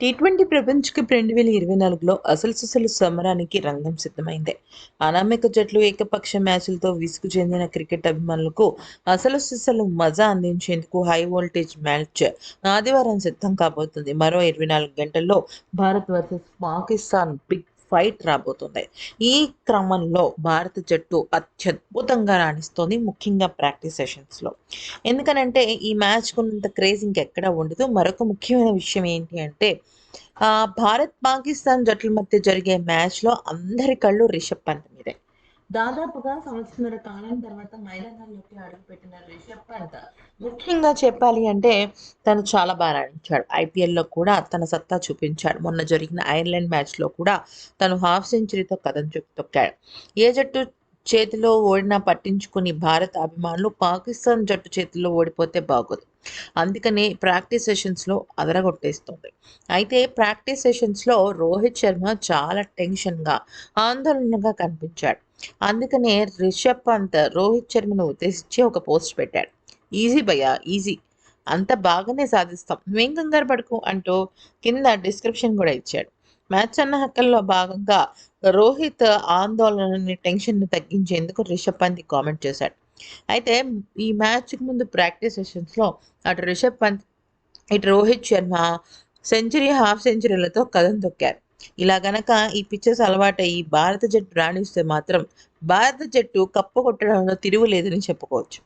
T twenty ప్రపంచ cup రెండు వేల ఇరవై నాలుగులో అసలు సిసలు సమరానికి రంగం సిద్ధమైంది. అనామిక జట్లు ఏకపక్ష మ్యాచ్లతో విసుగు చెందిన క్రికెట్ అభిమానులకు అసలు సిసలు మజా అందించేందుకు హై వోల్టేజ్ మ్యాచ్ ఆదివారం సిద్ధం కాబోతుంది. మరో ఇరవై నాలుగు గంటల్లో Bharat versus Pakistan big fight రాబోతుంది. ఈ క్రమంలో భారత జట్టు అత్యద్భుతంగా రాణిస్తోంది ముఖ్యంగా ప్రాక్టీస్ సెషన్స్లో. ఎందుకనంటే ఈ మ్యాచ్ ఉన్నంత క్రేజ్ ఇంకెక్కడా ఉండదు. మరొక ముఖ్యమైన విషయం ఏంటి అంటే భారత్ పాకిస్తాన్ జట్ల మధ్య జరిగే మ్యాచ్లో అందరి కళ్ళు రిషబ్ పంత్ మీదే. దాదాపుగా సంవత్సర కాలం తర్వాత మైదానంలోకి అడుగుపెట్టిన రిషబ్ పంత్ ముఖ్యంగా చెప్పాలి అంటే తను చాలా బాగా రాణించాడు ఐపీఎల్లో కూడా తన సత్తా చూపించాడు. మొన్న జరిగిన ఐర్లాండ్ మ్యాచ్లో కూడా తను హాఫ్ సెంచరీతో కథం చెప్పు తొక్కాడు. ఏ జట్టు చేతిలో ఓడినా పట్టించుకుని భారత అభిమానులు పాకిస్తాన్ జట్టు చేతిలో ఓడిపోతే బాగోదు. అందుకనే ప్రాక్టీస్ సెషన్స్లో అదరగొట్టేస్తుంది. అయితే ప్రాక్టీస్ సెషన్స్లో రోహిత్ శర్మ చాలా టెన్షన్గా ఆందోళనగా కనిపించాడు. అందుకనే రిషబ్ పంత్ రోహిత్ శర్మను ఉద్దేశించి ఒక పోస్ట్ పెట్టాడు. ఈజీ భయ్యా ఈజీ. అంత బాగానే సాధిస్తాం. నువ్వేం కంగారు పడుకు అంటూ కింద డిస్క్రిప్షన్ కూడా ఇచ్చాడు. మ్యాచ్ అన్న హక్కల్లో భాగంగా రోహిత్ ఆందోళనని టెన్షన్ని తగ్గించేందుకు రిషబ్ పంత్ కామెంట్ చేశాడు. అయితే ఈ మ్యాచ్కి ముందు ప్రాక్టీస్ సెషన్స్లో అటు రిషబ్ పంత్ ఇటు రోహిత్ శర్మ సెంచరీ హాఫ్ సెంచరీలతో కథం తొక్కారు. ఇలా గనక ఈ పిక్చర్స్ అలవాటయ్యి భారత జట్టు రాణిస్తే మాత్రం భారత జట్టు కప్పు కొట్టడంలో తిరుగులేదని చెప్పుకోవచ్చు.